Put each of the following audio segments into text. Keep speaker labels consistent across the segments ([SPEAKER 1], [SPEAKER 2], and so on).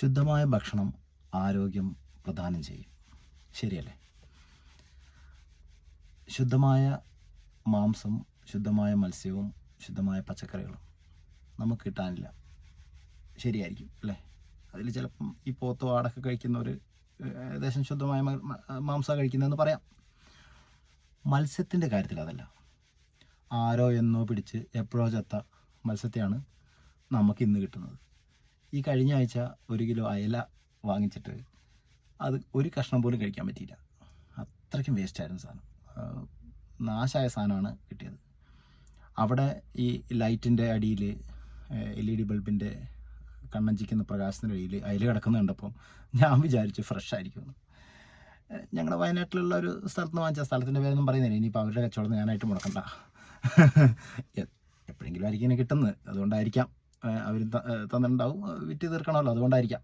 [SPEAKER 1] ശുദ്ധമായ ഭക്ഷണം ആരോഗ്യം പ്രദാനം ചെയ്യും. ശരിയല്ലേ? ശുദ്ധമായ മാംസം ശുദ്ധമായ മത്സ്യവും ശുദ്ധമായ പച്ചക്കറികളും നമുക്ക് കിട്ടാനില്ല. ശരിയായിരിക്കും അല്ലേ? അതിൽ ചിലപ്പം ഈ പോത്തോ ആടൊക്കെ കഴിക്കുന്നവർ ഏകദേശം ശുദ്ധമായ മാംസം കഴിക്കുന്നതെന്ന് പറയാം. മത്സ്യത്തിന്റെ കാര്യത്തിൽ അതല്ല. ആരോ എന്നോ പിടിച്ച് എപ്പോഴോ ചത്ത മത്സ്യത്തെയാണ് നമുക്ക് ഇന്ന് കിട്ടുന്നത്. ഈ കഴിഞ്ഞ ആഴ്ച ഒരു കിലോ അയല വാങ്ങിച്ചിട്ട് അത് ഒരു കഷ്ണം പോലും കഴിക്കാൻ പറ്റിയില്ല. അത്രയ്ക്കും വേസ്റ്റായിരുന്നു സാധനം. നാശായ സാധനമാണ് കിട്ടിയത്. അവിടെ ഈ ലൈറ്റിന്റെ അടിയിൽ എൽ ഇ ഡി ബൾബിന്റെ കണ്ണഞ്ചിക്കുന്ന പ്രകാശത്തിന്റെ അടിയിൽ അയൽ കിടക്കുന്ന ഞാൻ വിചാരിച്ചു ഫ്രഷ് ആയിരിക്കുമെന്ന് ഞങ്ങളുടെ വയനാട്ടിലുള്ള ഒരു സ്ഥലത്ത് നിന്ന് വാങ്ങിച്ച സ്ഥലത്തിന്റെ പേരൊന്നും പറയുന്നില്ല. ഇനിയിപ്പോൾ അവരുടെ കച്ചവടം ഞാനായിട്ട് മുടക്കണ്ട. എപ്പോഴെങ്കിലും ആയിരിക്കും കിട്ടുന്നത്. അതുകൊണ്ടായിരിക്കാം. അവർ തന്നിട്ടുണ്ടാവും. വിറ്റ് തീർക്കണമല്ലോ. അതുകൊണ്ടായിരിക്കാം.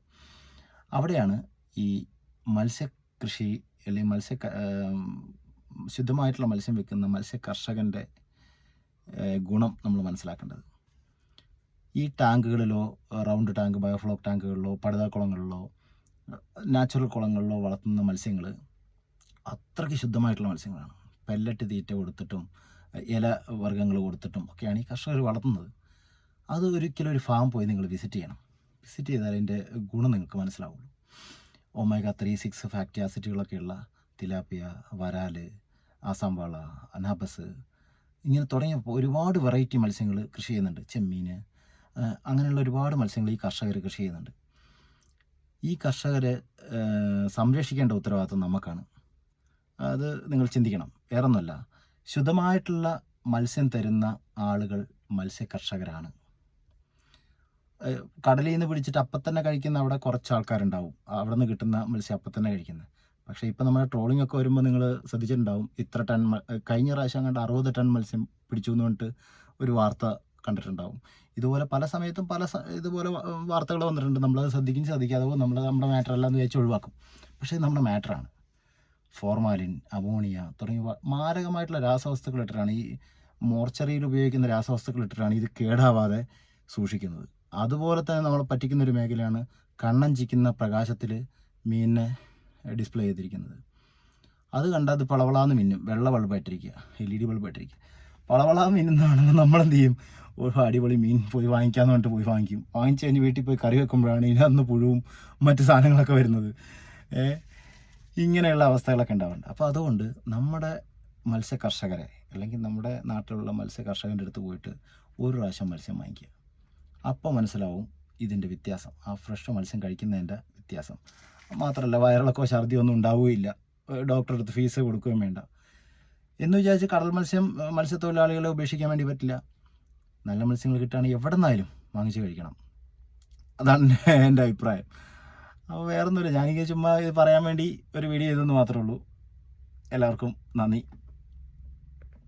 [SPEAKER 1] അവിടെയാണ് ഈ മത്സ്യകൃഷി അല്ലെങ്കിൽ മത്സ്യ ശുദ്ധമായിട്ടുള്ള മത്സ്യം വിൽക്കുന്ന മത്സ്യ കർഷകന്റെ ഗുണം നമ്മൾ മനസ്സിലാക്കേണ്ടത്. ഈ ടാങ്കുകളിലോ റൗണ്ട് ടാങ്ക് ബയോഫ്ലോക്ക് ടാങ്കുകളിലോ പടുത കുളങ്ങളിലോ നാച്ചുറൽ കുളങ്ങളിലോ വളർത്തുന്ന മത്സ്യങ്ങൾ അത്രയ്ക്ക് ശുദ്ധമായിട്ടുള്ള മത്സ്യങ്ങളാണ്. പെല്ലറ്റ് തീറ്റ കൊടുത്തിട്ടും ഇല വർഗങ്ങൾ കൊടുത്തിട്ടും ഒക്കെയാണ് ഈ കർഷകർ വളർത്തുന്നത്. അത് ഒരിക്കലും ഒരു ഫാം പോയി നിങ്ങൾ വിസിറ്റ് ചെയ്യണം. വിസിറ്റ് ചെയ്താൽ അതിന്റെ ഗുണം നിങ്ങൾക്ക് മനസ്സിലാവുള്ളൂ. ഒമേഗ ത്രീ സിക്സ് ഫാക്ടി ആസിഡുകളൊക്കെയുള്ള തിലാപ്പിയ വരാൽ ആസാംവാള അനാബസ് ഇങ്ങനെ തുടങ്ങിയ ഒരുപാട് വെറൈറ്റി മത്സ്യങ്ങൾ കൃഷി ചെയ്യുന്നുണ്ട്. ചെമ്മീൻ അങ്ങനെയുള്ള ഒരുപാട് മത്സ്യങ്ങൾ ഈ കർഷകർ കൃഷി ചെയ്യുന്നുണ്ട്. ഈ കർഷകരെ സംരക്ഷിക്കേണ്ട ഉത്തരവാദിത്വം നമുക്കാണ്. അത് നിങ്ങൾ ചിന്തിക്കണം. വേറൊന്നുമല്ല. ശുദ്ധമായിട്ടുള്ള മത്സ്യം തരുന്ന ആളുകൾ മത്സ്യ കർഷകരാണ് കടലിൽ നിന്ന് പിടിച്ചിട്ട് അപ്പം തന്നെ കഴിക്കുന്ന അവിടെ കുറച്ച് ആൾക്കാരുണ്ടാവും അവിടെ നിന്ന് കിട്ടുന്ന മത്സ്യം അപ്പം തന്നെ കഴിക്കുന്നത്. പക്ഷേ ഇപ്പം നമ്മുടെ ട്രോളിംഗ് ഒക്കെ വരുമ്പോൾ നിങ്ങൾ ശ്രദ്ധിച്ചിട്ടുണ്ടാവും ഇത്ര ടൺ കഴിഞ്ഞ പ്രാവശ്യം കണ്ട അറുപത് ടൺ മത്സ്യം പിടിച്ചു എന്ന് പറഞ്ഞിട്ട് ഒരു വാർത്ത കണ്ടിട്ടുണ്ടാവും. ഇതുപോലെ പല സമയത്തും പല ഇതുപോലെ വാർത്തകൾ വന്നിട്ടുണ്ട്. നമ്മളത് ശ്രദ്ധിക്കും ശ്രദ്ധിക്കാതെ പോകും. നമ്മൾ നമ്മുടെ മാറ്റർ അല്ല എന്ന് വെച്ച് ഒഴിവാക്കും. പക്ഷേ നമ്മുടെ മാറ്ററാണ് ഫോർമാലിൻ അമോണിയ തുടങ്ങിയ മാരകമായിട്ടുള്ള രാസവസ്തുക്കൾ ഇട്ടിട്ടാണ് ഈ മോർച്ചറിയിൽ ഉപയോഗിക്കുന്ന രാസവസ്തുക്കൾ ഇട്ടിട്ടാണ് ഇത് കേടാവാതെ സൂക്ഷിക്കുന്നത്. അതുപോലെ തന്നെ നമ്മളെ പറ്റിക്കുന്ന ഒരു മേഖലയാണ് കണ്ണഞ്ചിക്കുന്ന പ്രകാശത്തിൽ മീനിനെ ഡിസ്പ്ലേ ചെയ്തിരിക്കുന്നത്. അത് കണ്ടാൽ അത് പളവളാന്ന് മിന്നും. വെള്ള ബൾബായിട്ടിരിക്കുക എൽ ഇ ഡി ബൾബായിട്ടിരിക്കുക പളവളാന്ന് മിന്നുന്നതാണെങ്കിൽ നമ്മളെന്ത് ചെയ്യും ഒരു അടിപൊളി മീൻ പോയി വാങ്ങിക്കാന്ന് പറഞ്ഞിട്ട് പോയി വാങ്ങിക്കും. വാങ്ങിച്ച് കഴിഞ്ഞ് വീട്ടിൽ പോയി കറി വെക്കുമ്പോഴാണ് ഇതിനകത്ത് പുഴുവും മറ്റു സാധനങ്ങളൊക്കെ വരുന്നത്. ഇങ്ങനെയുള്ള അവസ്ഥകളൊക്കെ ഉണ്ടാവുന്നുണ്ട് അപ്പോൾ അതുകൊണ്ട് നമ്മുടെ മത്സ്യ കർഷകരെ അല്ലെങ്കിൽ നമ്മുടെ നാട്ടിലുള്ള മത്സ്യ കർഷകന്റെ അടുത്ത് പോയിട്ട് ഒരു പ്രാവശ്യം മത്സ്യം വാങ്ങിക്കുക. അപ്പോൾ മനസ്സിലാവും ഇതിന്റെ വ്യത്യാസം. ആ ഫ്രഷ് മത്സ്യം കഴിക്കുന്നതിന്റെ വ്യത്യാസം. മാത്രമല്ല വയറിളക്കോ ഛർദിയോ ഒന്നും ഉണ്ടാവുകയില്ല. ഡോക്ടറെ അടുത്ത് ഫീസ് കൊടുക്കുകയും വേണ്ട. എന്ന് വിചാരിച്ച് കടൽ മത്സ്യം മത്സ്യത്തൊഴിലാളികളെ ഉപേക്ഷിക്കാൻ വേണ്ടി പറ്റില്ല. നല്ല മത്സ്യങ്ങൾ കിട്ടുകയാണെങ്കിൽ എവിടെ നിന്നായാലും വാങ്ങിച്ച് കഴിക്കണം. അതാണ് എന്റെ അഭിപ്രായം. അപ്പോൾ വേറൊന്നുമില്ല. ഞാനിങ്ങനെ ചുമ്മാ ഇത് പറയാൻ വേണ്ടി ഒരു വീഡിയോ ചെയ്തെന്ന് മാത്രമേ ഉള്ളൂ. എല്ലാവർക്കും നന്ദി.